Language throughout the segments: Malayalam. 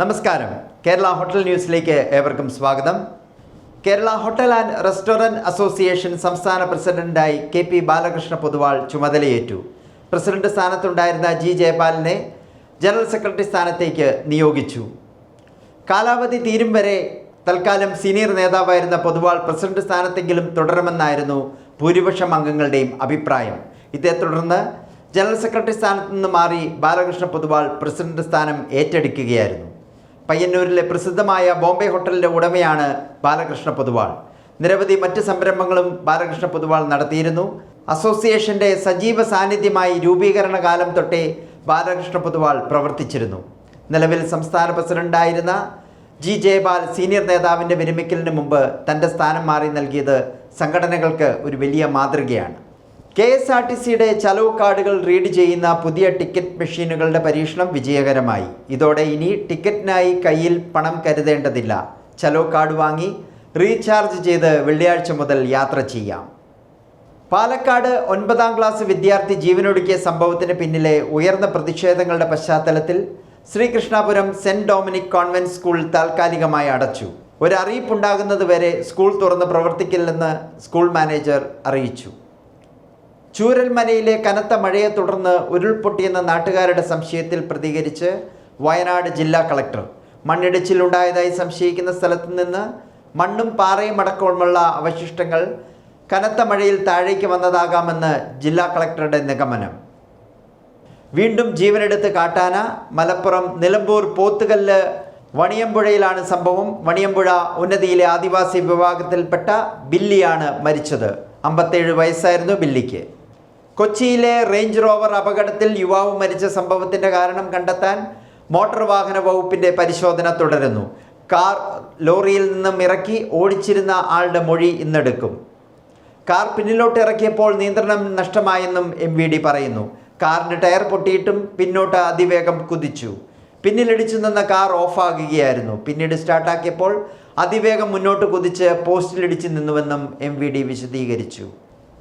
നമസ്കാരം. കേരള ഹോട്ടൽ ന്യൂസിലേക്ക് ഏവർക്കും സ്വാഗതം. Kerala hotel and restaurant association സംസ്ഥാന പ്രസിഡന്റായി കെ പി ബാലകൃഷ്ണ പൊതുവാൾ ചുമതലയേറ്റു. പ്രസിഡന്റ് സ്ഥാനത്തുണ്ടായിരുന്ന ജി ജയപാലിനെ ജനറൽ സെക്രട്ടറി സ്ഥാനത്തേക്ക് നിയോഗിച്ചു. കാലാവധി തീരും വരെ തൽക്കാലം സീനിയർ നേതാവായിരുന്ന പൊതുവാൾ പ്രസിഡന്റ് സ്ഥാനത്തെങ്കിലും തുടരുമെന്നായിരുന്നു ഭൂരിപക്ഷം അംഗങ്ങളുടെയും അഭിപ്രായം. ഇതേ തുടർന്ന് ജനറൽ സെക്രട്ടറി സ്ഥാനത്ത് നിന്ന് മാറി ബാലകൃഷ്ണ പൊതുവാൾ പ്രസിഡന്റ് സ്ഥാനം ഏറ്റെടുക്കുകയായിരുന്നു. പയ്യന്നൂരിലെ പ്രസിദ്ധമായ ബോംബെ ഹോട്ടലിന്റെ ഉടമയാണ് ബാലകൃഷ്ണ പൊതുവാൾ. നിരവധി മറ്റ് സംരംഭങ്ങളും ബാലകൃഷ്ണ പൊതുവാൾ നടത്തിയിരുന്നു. അസോസിയേഷന്റെ സജീവ സാന്നിധ്യമായി രൂപീകരണ കാലം തൊട്ടേ ബാലകൃഷ്ണ പൊതുവാൾ പ്രവർത്തിച്ചിരുന്നു. നിലവിൽ സംസ്ഥാന പ്രസിഡന്റായിരുന്ന ജി ജയപാൽ സീനിയർ നേതാവിന്റെ വിരമിക്കലിന് മുമ്പ് തന്റെ സ്ഥാനം മാറി നൽകിയത് സംഘടനകൾക്ക് ഒരു വലിയ മാതൃകയാണ്. കെ എസ് ആർ ടി സിയുടെ ചലവ് കാർഡുകൾ റീഡ് ചെയ്യുന്ന പുതിയ ടിക്കറ്റ് മെഷീനുകളുടെ പരീക്ഷണം വിജയകരമായി. ഇതോടെ ഇനി ടിക്കറ്റിനായി കയ്യിൽ പണം കരുതേണ്ടതില്ല. ചലോ കാർഡ് വാങ്ങി റീചാർജ് ചെയ്ത് വെള്ളിയാഴ്ച മുതൽ യാത്ര ചെയ്യാം. പാലക്കാട് ഒൻപതാം ക്ലാസ് വിദ്യാർത്ഥി ജീവനൊടുക്കിയ സംഭവത്തിന് പിന്നിലെ ഉയർന്ന പ്രതിഷേധങ്ങളുടെ പശ്ചാത്തലത്തിൽ Sreekrishnapuram saint Dominic convent school താൽക്കാലികമായി അടച്ചു. ഒരു അറിയിപ്പുണ്ടാകുന്നതുവരെ സ്കൂൾ തുറന്ന് പ്രവർത്തിക്കില്ലെന്ന് സ്കൂൾ മാനേജർ അറിയിച്ചു. ചൂരൽമലയിലെ കനത്ത മഴയെ തുടർന്ന് ഉരുൾപൊട്ടിയെന്ന നാട്ടുകാരുടെ സംശയത്തിൽ പ്രതികരിച്ച് വയനാട് ജില്ലാ കളക്ടർ. മണ്ണിടിച്ചിലുണ്ടായതായി സംശയിക്കുന്ന സ്ഥലത്ത് നിന്ന് മണ്ണും പാറയും അടക്കമുള്ള അവശിഷ്ടങ്ങൾ കനത്ത മഴയിൽ താഴേക്ക് വന്നതാകാമെന്ന് ജില്ലാ കളക്ടറുടെ നിഗമനം. വീണ്ടും ജീവനെടുത്ത് കാട്ടാന മലപ്പുറം നിലമ്പൂർ പോത്തുകല്ല് വണിയമ്പുഴയിലാണ് സംഭവം. വണിയമ്പുഴ ഉന്നതിയിലെ ആദിവാസി വിഭാഗത്തിൽപ്പെട്ട ബില്ലിയാണ് മരിച്ചത്. അമ്പത്തേഴ് വയസ്സായിരുന്നു ബില്ലിക്ക്. കൊച്ചിയിലെ റേഞ്ച് റോവർ അപകടത്തിൽ യുവാവ് മരിച്ച സംഭവത്തിന്റെ കാരണം കണ്ടെത്താൻ മോട്ടോർ വാഹന വകുപ്പിന്റെ പരിശോധന തുടരുന്നു. കാർ ലോറിയിൽ നിന്നും ഇറക്കി ഓടിച്ചിരുന്ന ആളുടെ മൊഴി ഇന്നെടുക്കും. കാർ പിന്നിലോട്ട് ഇറക്കിയപ്പോൾ നിയന്ത്രണം നഷ്ടമായെന്നും എം വി ഡി പറയുന്നു. കാറിന് ടയർ പൊട്ടിയിട്ടും പിന്നോട്ട് അതിവേഗം കുതിച്ചു. പിന്നിലിടിച്ചു നിന്ന കാർ ഓഫാകുകയായിരുന്നു. പിന്നീട് സ്റ്റാർട്ടാക്കിയപ്പോൾ അതിവേഗം മുന്നോട്ട് കുതിച്ച് പോസ്റ്റിലിടിച്ച് നിന്നുവെന്നും എം വി ഡി വിശദീകരിച്ചു.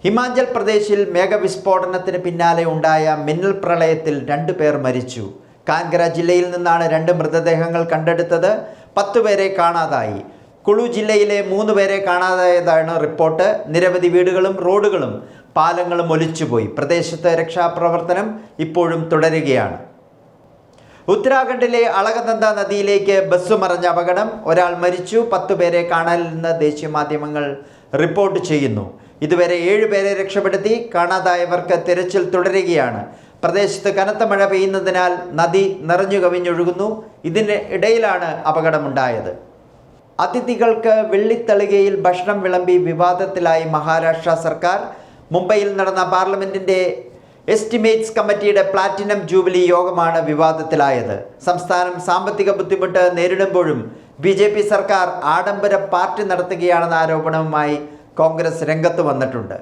ഹിമാചൽ പ്രദേശിൽ മേഘവിസ്ഫോടനത്തിന് പിന്നാലെ ഉണ്ടായ മിന്നൽ പ്രളയത്തിൽ രണ്ടു പേർ മരിച്ചു. കാൻഗ്ര ജില്ലയിൽ നിന്നാണ് രണ്ട് മൃതദേഹങ്ങൾ കണ്ടെടുത്തത്. പത്തുപേരെ കാണാതായി. കുളു ജില്ലയിലെ മൂന്ന് പേരെ കാണാതായതാണ് റിപ്പോർട്ട്. നിരവധി വീടുകളും റോഡുകളും പാലങ്ങളും ഒലിച്ചുപോയി. പ്രദേശത്ത് രക്ഷാപ്രവർത്തനം ഇപ്പോഴും തുടരുകയാണ്. ഉത്തരാഖണ്ഡിലെ അളകനന്ദ നദിയിലേക്ക് ബസ് മറിഞ്ഞ അപകടം. ഒരാൾ മരിച്ചു. പത്തുപേരെ കാണാനില്ലെന്ന് ദേശീയ മാധ്യമങ്ങൾ റിപ്പോർട്ട് ചെയ്യുന്നു. ഇതുവരെ ഏഴ് പേരെ രക്ഷപ്പെടുത്തി കാണാതായവർക്ക് തിരച്ചിൽ തുടരുകയാണ്. പ്രദേശത്ത് കനത്ത മഴ പെയ്യുന്നതിനാൽ നദി നിറഞ്ഞു കവിഞ്ഞൊഴുകുന്നു. ഇതിന് ഇടയിലാണ് അപകടമുണ്ടായത്. അതിഥികൾക്ക് വെള്ളിത്തളികയിൽ ഭക്ഷണം വിളമ്പി വിവാദത്തിലായി മഹാരാഷ്ട്ര സർക്കാർ. മുംബൈയിൽ നടന്ന പാർലമെന്റിന്റെ എസ്റ്റിമേറ്റ്സ് കമ്മിറ്റിയുടെ പ്ലാറ്റിനം ജൂബിലി യോഗമാണ് വിവാദത്തിലായത്. സംസ്ഥാനം സാമ്പത്തിക ബുദ്ധിമുട്ട് നേരിടുമ്പോഴും ബി സർക്കാർ ആഡംബര പാർട്ടി നടത്തുകയാണെന്ന ആരോപണവുമായി കോൺഗ്രസ് രംഗത്ത് വന്നിട്ടുണ്ട്.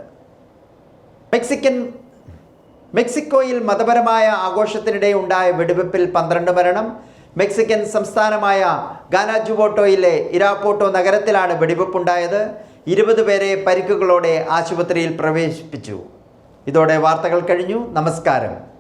മെക്സിക്കൻ മെക്സിക്കോയിൽ മതപരമായ ആഘോഷത്തിനിടെ ഉണ്ടായ വെടിവെപ്പിൽ പന്ത്രണ്ട് മരണം. മെക്സിക്കൻ സംസ്ഥാനമായ ഗാനാജുവോട്ടോയിലെ ഇരാപോട്ടോ നഗരത്തിലാണ് വെടിവെപ്പുണ്ടായത്. ഇരുപത് പേരെ പരിക്കുകളോടെ ആശുപത്രിയിൽ പ്രവേശിപ്പിച്ചു. ഇതോടെ വാർത്തകൾ കഴിഞ്ഞു. നമസ്കാരം.